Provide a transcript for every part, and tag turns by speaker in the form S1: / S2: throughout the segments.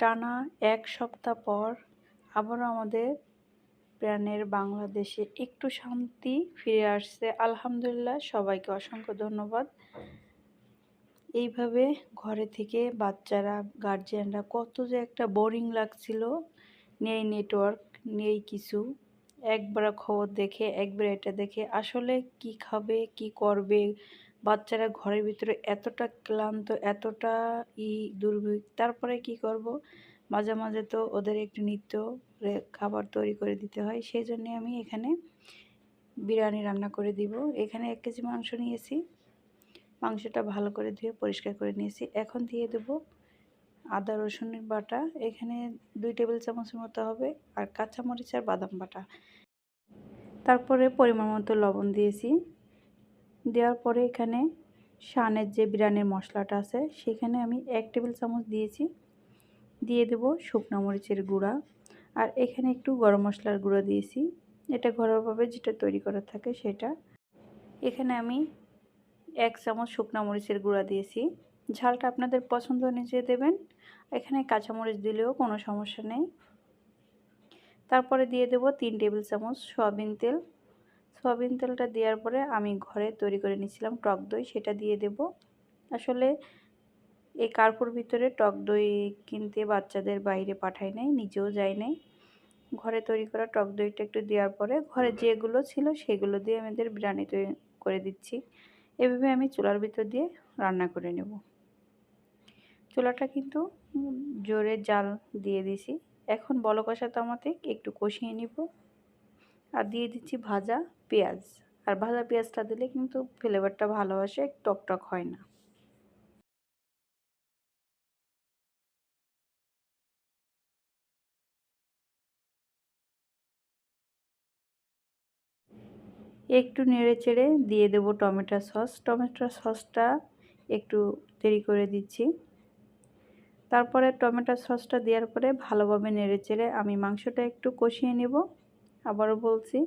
S1: টানা এক সপ্তাহ পর আবারও আমাদের প্রাণের বাংলাদেশে একটু শান্তি ফিরে আসছে। আলহামদুলিল্লাহ, সবাইকে অসংখ্য ধন্যবাদ। এইভাবে ঘরে থেকে বাচ্চারা গার্জিয়ানরা কত যে একটা বোরিং লাগছিল। নেই নেটওয়ার্ক নেই কিছু। একবার খবর দেখে, একবার এটা দেখে, আসলে কি খাবে, কি করবে বাচ্চারা ঘরের ভিতরে এতটা ক্লান্ত, এতটা ই দুর্ভিক তারপরে কি করব? মাঝে মাঝে তো ওদের একটু নিত্য খাবার তৈরি করে দিতে হয়। সেই জন্যে আমি এখানে বিরিয়ানি রান্না করে দিব। এখানে এক কেজি মাংস নিয়েছি। মাংসটা ভালো করে ধুয়ে পরিষ্কার করে নিয়েছি। এখন দিয়ে দেব আদা, রসুনের বাটা। এখানে দুই টেবিল চামচের মতো হবে আর কাঁচামরিচ আর বাদাম বাটা। তারপরে পরিমাণ মতো লবণ দিয়েছি। দেওয়ার পরে এখানে শানের যে বিরিয়ানির মশলাটা আছে, সেখানে আমি এক টেবিল চামচ দিয়েছি। দিয়ে দেব শুকনো মরিচের গুঁড়া। আর এখানে একটু গরম মশলার গুঁড়ো দিয়েছি। এটা ঘরোয়াভাবে যেটা তৈরি করা থাকে সেটা। এখানে আমি এক চামচ শুকনো মরিচের গুঁড়া দিয়েছি। ঝালটা আপনাদের পছন্দ অনুযায়ী দেবেন। এখানে কাঁচামরিচ দিলেও কোনো সমস্যা নেই। তারপরে দিয়ে দেব তিন টেবিল চামচ সয়াবিন তেল। সয়াবিন তেলটা দেওয়ার পরে আমি ঘরে তৈরি করে নিয়েছিলাম টক দই, সেটা দিয়ে দেব। আসলে এই কার্পুর ভিতরে টক দই কিনতে বাচ্চাদের বাইরে পাঠাই নাই, নিজেও যাই নাই। ঘরে তৈরি করা টক দইটা একটু দেওয়ার পরে ঘরে যেগুলো ছিল সেগুলো দিয়ে আমাদের বিরিয়ানি তৈরি করে দিচ্ছি। এভাবে আমি চুলার ভিতর দিয়ে রান্না করে নেব। চুলাটা কিন্তু জোরে জাল দিয়ে দিছি এখন বল কষা তামাতে একটু কষিয়ে নিব। আর দিয়ে দিচ্ছি ভাজা পেঁয়াজ। আর ভাজা পেঁয়াজটা দিলে কিন্তু ফ্লেভারটা ভালো আসে টকটক হয় না। একটু নেড়ে চেড়ে দিয়ে দেবো টমেটো সস। টমেটো সসটা একটু দেরি করে দিচ্ছি। তারপরে টমেটো সসটা দেওয়ার পরে ভালোভাবে নেড়ে চেড়ে আমি মাংসটা একটু কষিয়ে নেব। আবারও বলছি।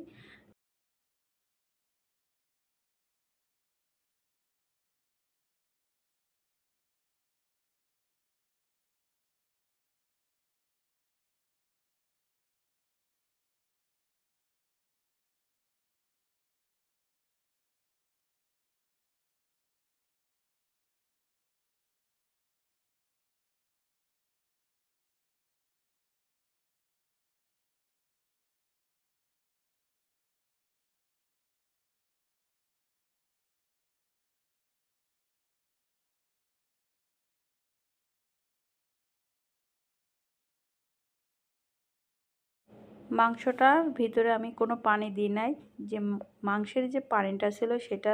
S1: মাংসটার ভিতরে আমি কোনো পানি দিই নাই। যে মাংসের যে পানিটা ছিল সেটা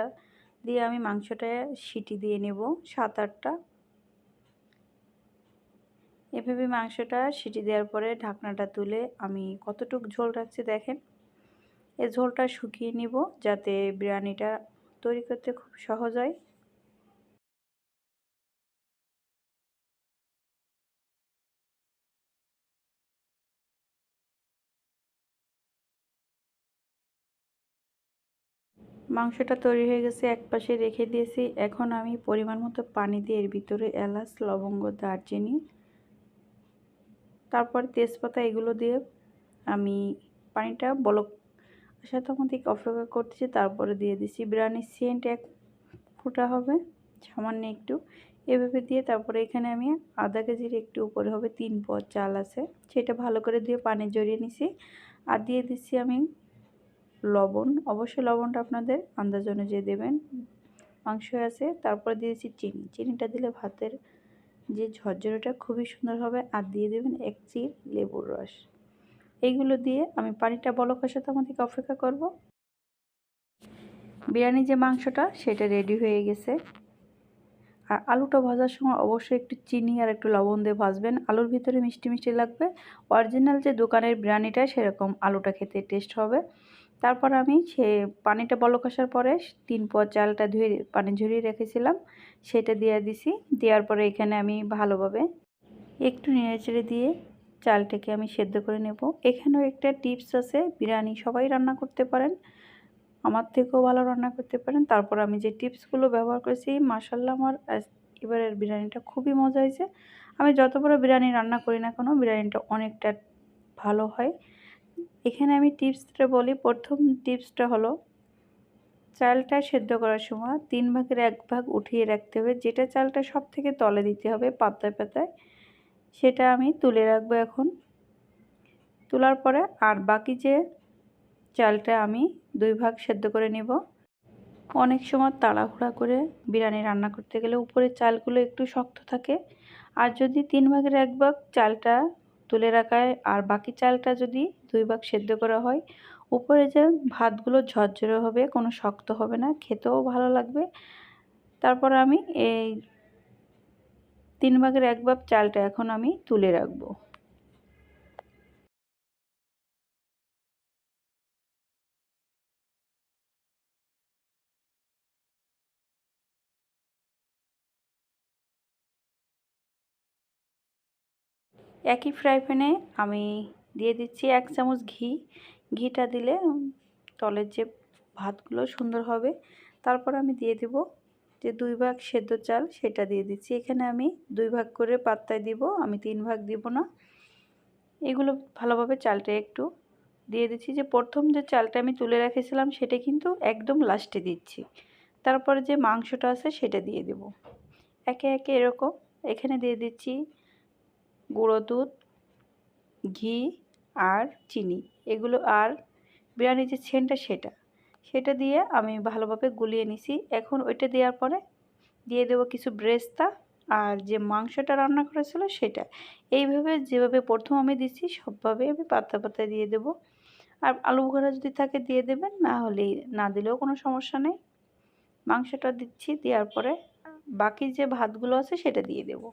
S1: দিয়ে আমি মাংসটা সিটি দিয়ে নেব সাত আটটা এভাবে মাংসটা সিটি দেওয়ার পরে ঢাকনাটা তুলে আমি কতটুক ঝোল রাখছি দেখেন। এই ঝোলটা শুকিয়ে নিব যাতে বিরিয়ানিটা তৈরি করতে খুব সহজ হয়। মাংসটা তৈরি হয়ে গেছে, এক পাশে রেখে দিয়েছি। এখন আমি পরিমাণ মতো পানি দিয়ে এর ভিতরে এলাচ, লবঙ্গ, দারচিনি, তারপর তেজপাতা এগুলো দিয়ে আমি পানিটা বলক আসার আমাদের অপেক্ষা করতেছি, তারপরে দিয়ে দিচ্ছি বিরিয়ানির সেন্ট এক ফুটা হবে, সামান্য একটু। এভাবে দিয়ে তারপরে এখানে আমি আধা কেজির একটু উপরে হবে তিন পদ চাল আছে, সেটা ভালো করে দিয়ে পানি জড়িয়ে নিছি। আর দিয়ে দিচ্ছি আমি লবণ, অবশ্যই লবণটা আপনাদের আন্দাজ অনুযায়ী দেবেন। মাংস আছে, তারপরে দিয়েছি চিনি। চিনিটা দিলে ভাতের যে ঝরঝরেটা খুবই সুন্দর হবে, আর দিয়ে দেবেন এক চির লেবুর রস। এইগুলো দিয়ে আমি পানিটা বলক আসাতে আমাদেরকে অপেক্ষা করব। বিরিয়ানি যে মাংসটা, সেটা রেডি হয়ে গেছে। আর আলুটা ভাজার সময় অবশ্যই একটু চিনি আর একটু লবণ দিয়ে ভাজবেন। আলুর ভিতরে মিষ্টি মিষ্টি লাগবে। অরিজিনাল যে দোকানের বিরিয়ানিটা, সেরকম আলুটা খেতে টেস্ট হবে। তারপর আমি সে পানিটা বলক আসার পরে তিন পর চালটা ধুয়ে পানি ঝরিয়ে রেখেছিলাম, সেটা দিয়ে দিছি। দেওয়ার পরে এখানে আমি ভালোভাবে একটু নেড়েচেড়ে দিয়ে চালটাকে আমি সেদ্ধ করে নেব। এখানেও একটা টিপস আছে, বিরিয়ানি সবাই রান্না করতে পারেন, আমার থেকেও ভালো রান্না করতে পারেন। তারপর আমি যে টিপসগুলো ব্যবহার করেছি মাসাল্লাহ আমার এবারের বিরিয়ানিটা খুবই মজা হয়েছে। আমি যত বড় বিরিয়ানি রান্না করি না কেন, বিরিয়ানিটা অনেকটা ভালো হয়। এখানে আমি টিপসটা বলি। প্রথম টিপসটা হলো, চালটা সেদ্ধ করার সময় তিন ভাগের এক ভাগ উঠিয়ে রাখতে হবে। যেটা চালটা সব থেকে তলে দিতে হবে পাতায় পাতায়, সেটা আমি তুলে রাখব এখন। তোলার পরে আর বাকি যে চালটা আমি দুই ভাগ সেদ্ধ করে নেব। অনেক সময় তাড়াহুড়া করে বিরিয়ানি রান্না করতে গেলে উপরে চালগুলো একটু শক্ত থাকে। আর যদি তিন ভাগের এক ভাগ চালটা তুলে রাখায় আর বাকি চালটা যদি দুই ভাগ সেদ্ধ করা হয়। উপরে যে ভাতগুলো ঝরঝরে হবে, কোনো শক্ত হবে না, খেতেও ভালো লাগবে। তারপর আমি এই তিন ভাগের এক ভাগ চালটা এখন আমি তুলে রাখব। একই ফ্রাই প্যানে আমি দিয়ে দিচ্ছি এক চামচ ঘি। ঘিটা দিলে তলের যে ভাতগুলো সুন্দর হবে। তারপর আমি দিয়ে দেব যে দুই ভাগ সেদ্ধ চাল, সেটা দিয়ে দিচ্ছি। এখানে আমি দুই ভাগ করে পাত্তায় দিব, আমি তিন ভাগ দিব না। এগুলো ভালোভাবে চালটা একটু দিয়ে দিচ্ছি যে প্রথম যে চালটা আমি তুলে রেখেছিলাম, সেটা কিন্তু একদম লাস্টে দিচ্ছি। তারপরে যে মাংসটা আছে, সেটা দিয়ে দেব। একে একে এরকম এখানে দিয়ে দিচ্ছি গুঁড়ো দুধ, ঘি আর চিনি। এগুলো আর বিরিয়ানির যে ছেনটা সেটা। সেটা দিয়ে আমি ভালোভাবে গুলিয়ে নিছি। এখন ওইটা দেওয়ার পরে দিয়ে দেবো কিছু ব্রেস্তা আর যে মাংসটা রান্না করেছিল সেটা। এইভাবে যেভাবে প্রথম আমি দিচ্ছি সবভাবে আমি পাতা পাতা দিয়ে দেব। আর আলু ভরা যদি থাকে দিয়ে দেবেন, না হলে না দিলেও কোনো সমস্যা নেই। মাংসটা দিচ্ছি, দেওয়ার পরে বাকি যে ভাতগুলো আছে সেটা দিয়ে দেবো।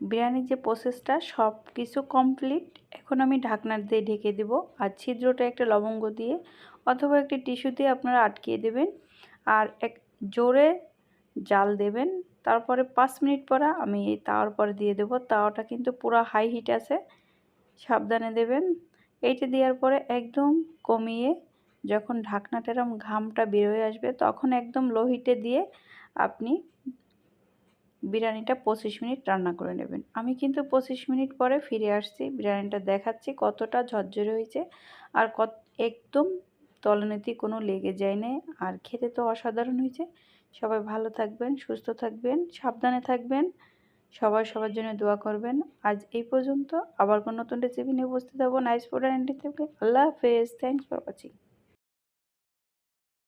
S1: বিরিয়ানির যে প্রসেসটা সব কিছু কমপ্লিট এখন আমি ঢাকনার দিয়ে ঢেকে দেব আর ছিদ্রটা একটা লবঙ্গ দিয়ে অথবা একটি টিস্যু দিয়ে আপনারা আটকিয়ে দেবেন। আর এক জোরে জাল দেবেন। তারপরে পাঁচ মিনিট পরে আমি এই তাওয়ার পরে দিয়ে দেব। তাওয়াটা কিন্তু পুরো হাই হিট আছে, সাবধানে দেবেন। এইটা দেওয়ার পরে একদম কমিয়ে যখন ঢাকনাটা এরম ঘামটা বেরোয় আসবে, তখন একদম লো হিটে দিয়ে আপনি বিরিয়ানিটা পঁচিশ মিনিট রান্না করে নেবেন। আমি কিন্তু পঁচিশ মিনিট পরে ফিরে আসছি, বিরিয়ানিটা দেখাচ্ছি কতটা ঝরঝরে হয়েছে আর কত, একদম তলনীতি কোনো লেগে যায় না আর খেতে তো অসাধারণ হয়েছে। সবাই ভালো থাকবেন, সুস্থ থাকবেন, সাবধানে থাকবেন, সবাই সবার জন্য দোয়া করবেন। আজ এই পর্যন্ত, আবার কোনো নতুন রেসিপি নিয়ে উপস্থিত হব নাইস ফুড অ্যান্ড আল্লাহ হাফেজ থ্যাংকস ফর ওয়াচিং